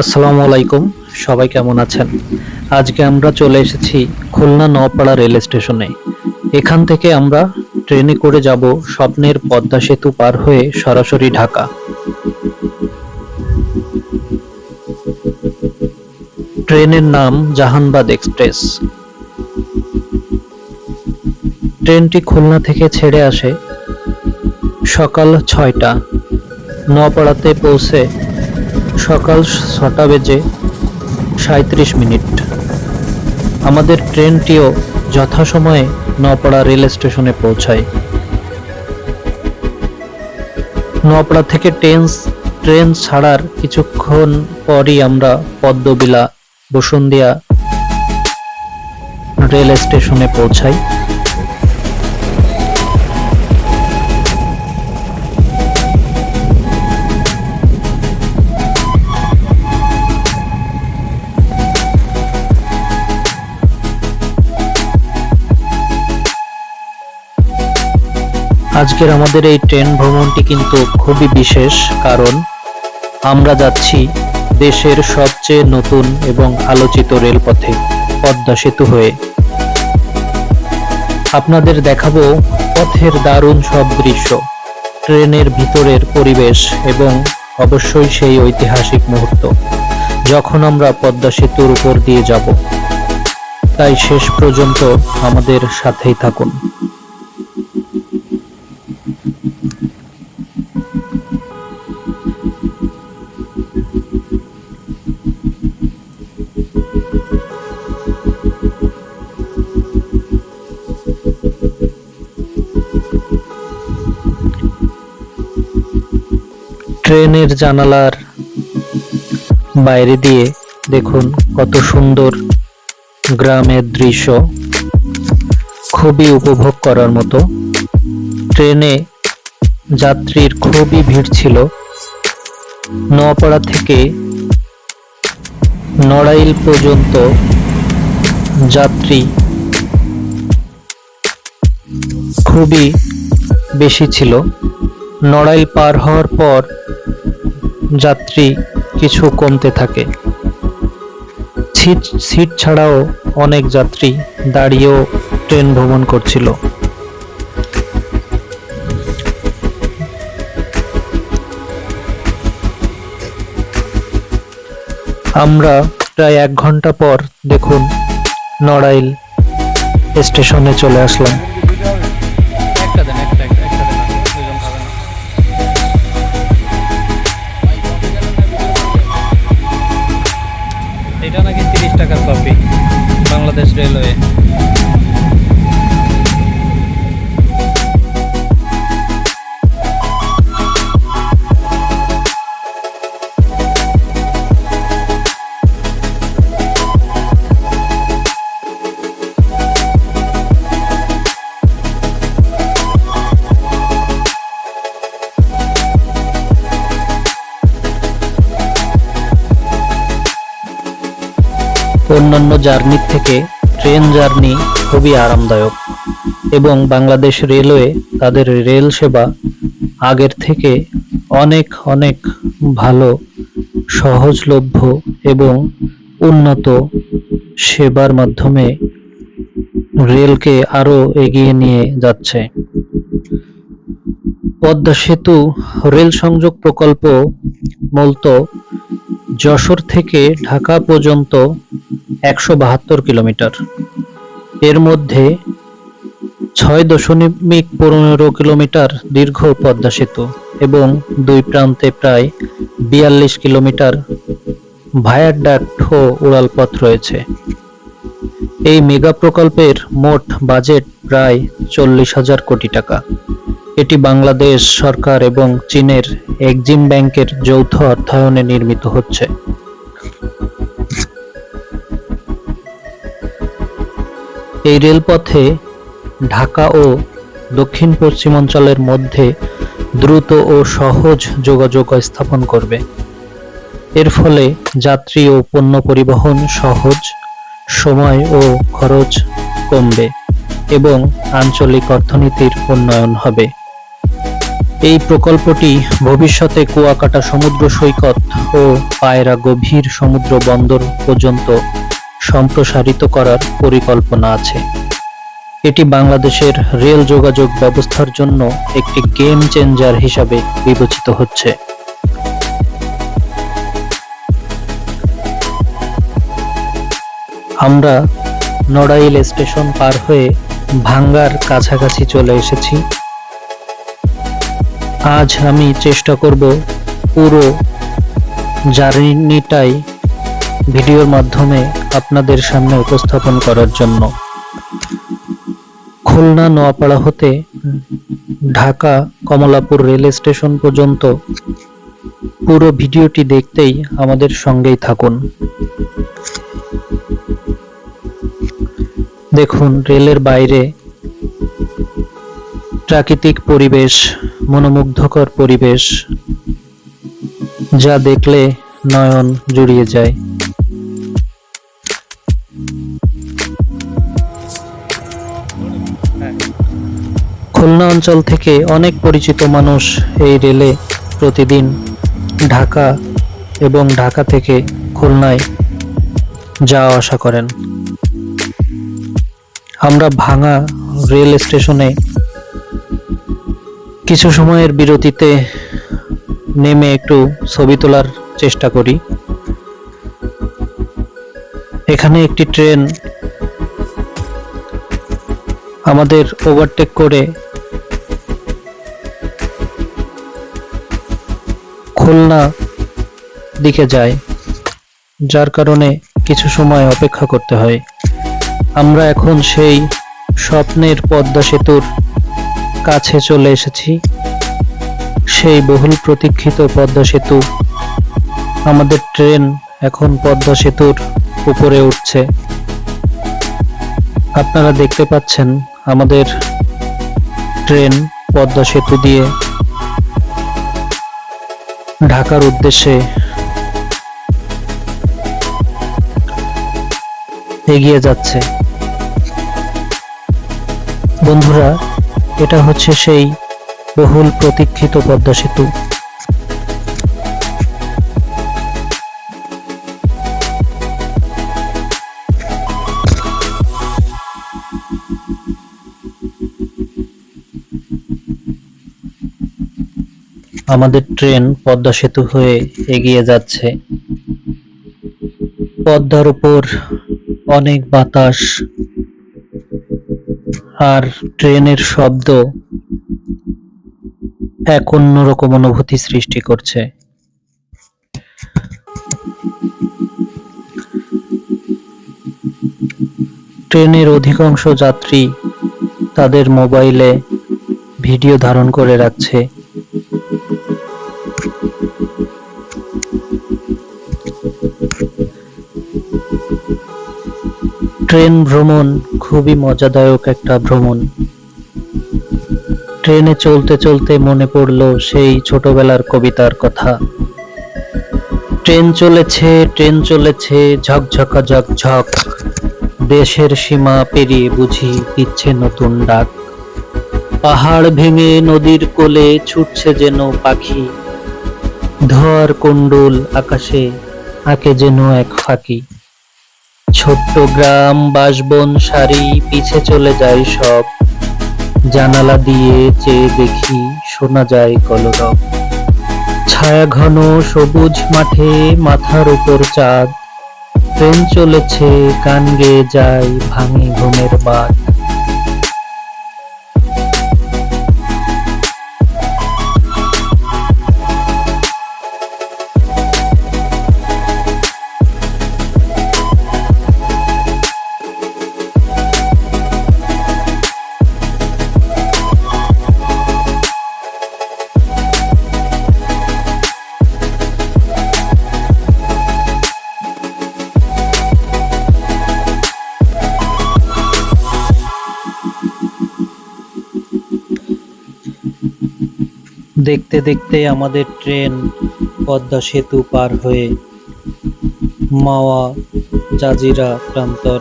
আসসালামু আলাইকুম, সবাই কেমন আছেন? আজকে আমরা চলে এসেছি খুলনা নওপাড়া রেল স্টেশনে। এখান থেকে আমরা ট্রেনে করে যাব স্বপ্নের পদ্মা সেতু পার হয়ে সরাসরি ঢাকা। ট্রেনের নাম জাহানবাদ এক্সপ্রেস। ট্রেনটি খুলনা থেকে ছেড়ে আসে সকাল ছয়টা। নওপাড়াতে পৌঁছে সকাল ছটা বেজে সাঁত্রিশ মিনিট। আমাদের ট্রেনটিও যথাসময়ে নওপাড়া রেল স্টেশনে পৌঁছায়। নওপাড়া থেকে ট্রেন ট্রেন ছাড়ার কিছুক্ষণ পরই আমরা পদ্মবিলা বসুন্দিয়া রেল স্টেশনে পৌঁছাই। আজকের আমাদের এই ট্রেন ভ্রমণটি কিন্তু খুবই বিশেষ, কারণ আমরা যাচ্ছি দেশের সবচেয়ে নতুন এবং আলোচিত রেলপথে পদ্মা সেতু হয়ে। আপনাদের দেখাবো পথের দারুণ সব দৃশ্য, ট্রেনের ভিতরের পরিবেশ এবং অবশ্যই সেই ঐতিহাসিক মুহূর্ত, যখন আমরা পদ্মা সেতুর উপর দিয়ে যাব। তাই শেষ পর্যন্ত আমাদের সাথেই থাকুন। ট্রেনের জানালার বাইরে দিয়ে দেখুন কত সুন্দর গ্রামের দৃশ্য। খুবই উপভোগ করার মতো। ট্রেনে যাত্রীর খুবই ভিড় ছিল। নোয়াপাড়া থেকে নড়াইল পর্যন্ত যাত্রী খুবই বেশি ছিল। নড়াইল পার হওয়ার পর যাত্রী কিছু কমতে থাকে। সিট সিট ছাড়াও অনেক যাত্রী দাঁড়িয়েও ট্রেন ভ্রমণ করছিল। আমরা প্রায় এক ঘণ্টা পর দেখুন নড়াইল স্টেশনে চলে আসলাম। বাংলাদেশ রেলওয়ে। অন্যান্য জার্নির থেকে ট্রেন জার্নি খুবই আরামদায়ক এবং বাংলাদেশ রেলওয়ে তাদের রেল সেবা আগের থেকে অনেক অনেক ভালো, সহজলভ্য এবং উন্নত সেবার মাধ্যমে রেলকে আরও এগিয়ে নিয়ে যাচ্ছে। পদ্মা সেতু রেল সংযোগ প্রকল্প মূলত যশোর থেকে ঢাকা পর্যন্ত একশো বাহাত্তর কিলোমিটার। এর মধ্যে ছয় দশমিক পনেরো কিলোমিটার দীর্ঘ পদ্মা সেতু এবং দুই প্রান্তে প্রায় বিয়াল্লিশ কিলোমিটার ভায়াডাক্ট ও উড়ালপথ রয়েছে। এই মেগা প্রকল্পের মোট বাজেট প্রায় চল্লিশ হাজার কোটি টাকা। এটি বাংলাদেশ সরকার এবং চীনের এক্সিম ব্যাংকের যৌথ অর্থায়নে নির্মিত হচ্ছে। এই রেলপথে ঢাকা ও দক্ষিণ পশ্চিমাঞ্চলের মধ্যে দ্রুত ও সহজ যোগাযোগ স্থাপন করবে। এর ফলে যাত্রী ও পণ্য পরিবহন সহজ, সময় ও খরচ কমবে এবং আঞ্চলিক অর্থনীতির উন্নয়ন হবে। এই প্রকল্পটি ভবিষ্যতে কুয়াকাটা সমুদ্র সৈকত ও পায়রা গভীর সমুদ্র বন্দর পর্যন্ত সম্প্রসারিত করার পরিকল্পনা আছে। এটি বাংলাদেশের রেল যোগাযোগ ব্যবস্থার জন্য একটি গেম চেঞ্জার হিসাবে বিবেচিত হচ্ছে। আমরা নড়াইল স্টেশন পার হয়ে ভাঙ্গার কাছাকাছি চলে এসেছি। আজ আমি চেষ্টা করব পুরো জার্নিটাই ভিডিওর মাধ্যমে আপনাদের সামনে উপস্থাপন করার জন্য। খুলনা নোয়াপাড়া হতে ঢাকা কমলাপুর রেল স্টেশন পর্যন্ত পুরো ভিডিওটি দেখতেই আমাদের সঙ্গেই থাকুন। দেখুন, রেলের বাইরে প্রাকৃতিক পরিবেশ, মনোমুগ্ধকর পরিবেশ, যা দেখলে নয়ন জুড়িয়ে যায়। খুলনা অঞ্চল থেকে অনেক পরিচিত মানুষ এই রেলে প্রতিদিন ঢাকা এবং ঢাকা থেকে খুলনায় যাওয়া আসা করেন। আমরা ভাঙা রেল স্টেশনে কিছু সময়ের বিরতিতে নেমে একটু ছবি তোলার চেষ্টা করি। এখানে একটি ট্রেন আমাদের ওভারটেক করে খুলনা দিকে যায়, যার কারণে কিছু সময় অপেক্ষা করতে হয়। আমরা এখন সেই স্বপ্নের পদ্মা সেতুর কাছে চলে এসেছি। সেই বহুল প্রতীক্ষিত পদ্মা সেতু। আমাদের ট্রেন এখন পদ্মা সেতুর উপরে উঠছে। আপনারা দেখতে পাচ্ছেন আমাদের ট্রেন পদ্মা সেতু দিয়ে ঢাকার উদ্দেশ্যে এগিয়ে যাচ্ছে। বন্ধুরা এটা হচ্ছে সেই বহুল প্রতীক্ষিত পদ্মা সেতু। আমাদের ট্রেন পদ্মা সেতু হয়ে এগিয়ে যাচ্ছে। পদ্মার উপর অনেক বাতাস আর ট্রেনের শব্দ এক অন্যরকম অনুভূতি সৃষ্টি করছে। ট্রেনের অধিকাংশ যাত্রী তাদের মোবাইলে ভিডিও ধারণ করে রাখছে। ট্রেন ভ্রমণ খুবই মজাদায়ক একটা ভ্রমণ। ট্রেনে চলতে চলতে মনে পড়ল সেই ছোটবেলার কবিতার কথা। ট্রেন চলেছে ট্রেন চলেছে ঝকঝকা ঝকঝক দেশের সীমা পেরিয়ে বুঝি দিচ্ছে নতুন ডাক। পাহাড় ভেঙে নদীর কোলে ছুটছে যেন পাখি। ধোয়ার কুণ্ডুল আকাশে আঁকে যেন এক ফাঁকি। ছোট্ট গ্রাম, বাসবন, সারি, পিছে চলে যায় সব। জানালা দিয়ে চেয়ে দেখি শোনা যায় কলরব। ছায়া ঘন সবুজ মাঠে মাথার উপর চাঁদ। ট্রেন চলেছে কান গেয়ে যায় ভাঙে ঘুমের বাদ। দেখতে দেখতে আমাদের ট্রেন পদ্মা সেতু পার হয়ে মাওয়া জাজিরা প্রান্তর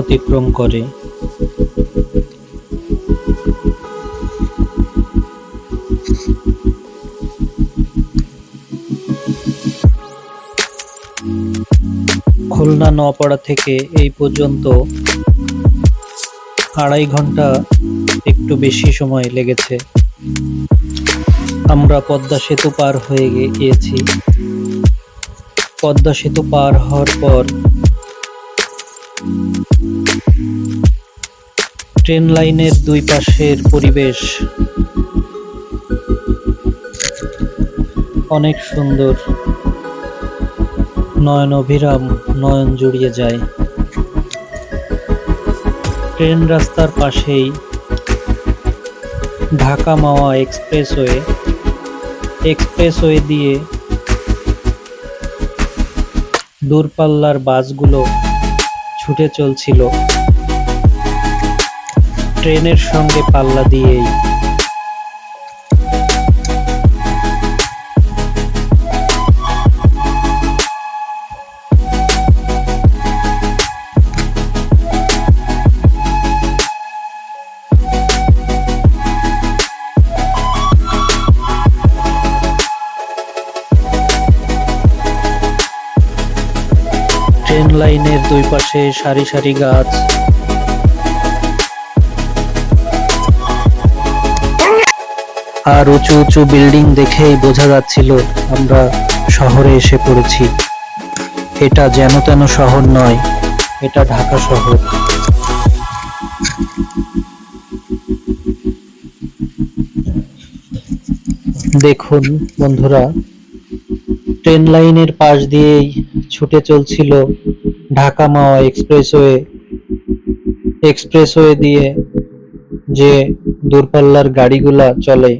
অতিক্রম করে। খুলনা নপাড়া থেকে এই পর্যন্ত আড়াই ঘণ্টা একটু বেশি সময় লেগেছে। আমরা পদ্মা সেতু পার হয়ে গিয়েছি। পদ্মা সেতু পার হওয়ার পর ট্রেন লাইনের দুই পাশের পরিবেশ অনেক সুন্দর। নয়ন অভিরাম, নয়ন জুড়িয়ে যায়। ট্রেন রাস্তার পাশেই ঢাকা মাওয়া এক্সপ্রেসওয়ে এক্সপ্রেসওয়ে দিয়ে দূরপাল্লার বাসগুলো ছুটে চলছিল। ট্রেনের সঙ্গে পাল্লা দিয়েই। লাইনের দুই পাশে সারি সারি গাছ। আর উঁচু উঁচু বিল্ডিং দেখেই বোঝা যাচ্ছিল আমরা শহরে এসে পড়েছি। এটা যেন তেন শহর নয়, এটা ঢাকা শহর। দেখুন বন্ধুরা, ট্রেন লাইনের পাশ দিয়েই ছুটে চলছিল ঢাকা মাওয়া এক্সপ্রেসওয়ে এক্সপ্রেসওয়ে দিয়ে যে দূরপাল্লার গাড়িগুলা চলে,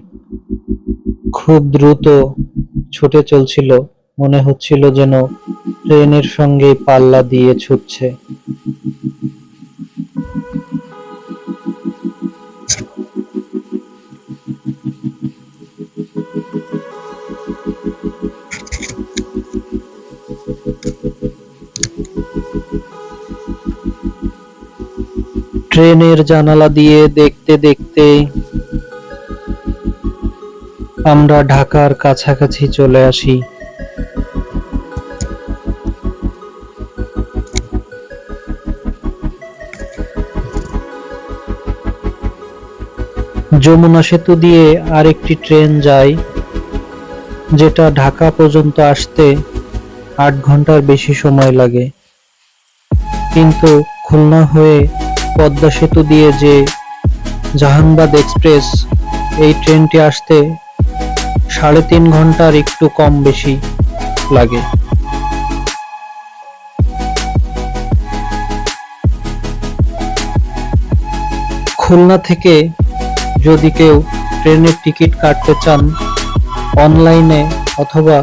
খুব দ্রুত ছুটে চলছিল। মনে হচ্ছিল যেন ট্রেনের সঙ্গে পাল্লা দিয়ে ছুটছে। ট্রেনের জানালা দিয়ে দেখতে দেখতে আমরা ঢাকার কাছাকাছি চলে আসি। যমুনা সেতু দিয়ে আরেকটি ট্রেন যায়, যেটা ঢাকা পর্যন্ত আসতে আট ঘণ্টার বেশি সময় লাগে। কিন্তু খুলনা হয়ে পদ্মা সেতু দিয়ে যে জাহানবাদ এক্সপ্রেস, এই ট্রেনটি আসতে সাড়ে তিন ঘণ্টার একটু কম বেশি লাগে। খুলনা থেকে যদি কেউ ট্রেনের টিকিট কাটতে চান, অনলাইনে অথবা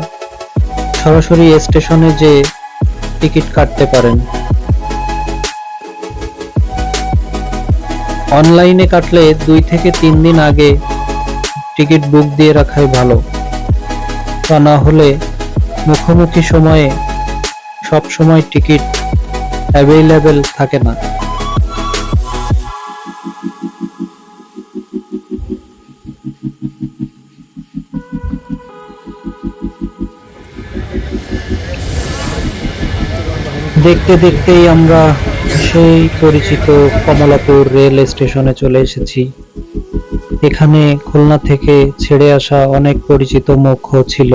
সরাসরি স্টেশনে যে টিকিট কাটতে পারেন। অনলাইনে কাটলে দুই থেকে তিন দিন আগে টিকিট বুক দিয়ে রাখাই ভালো। তা না হলে মুখোমুখি সময়ে সব সময় টিকিট অ্যাভেলেবেল থাকে না। দেখতে দেখতেই আমরা সেই পরিচিত কমলাপুর রেল স্টেশনে চলে এসেছি। এখানে খুলনা থেকে ছেড়ে আসা অনেক পরিচিত মুখ ছিল,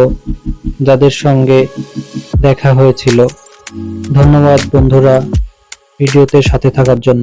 যাদের সঙ্গে দেখা হয়েছিল। ধন্যবাদ বন্ধুরা ভিডিওতে সাথে থাকার জন্য।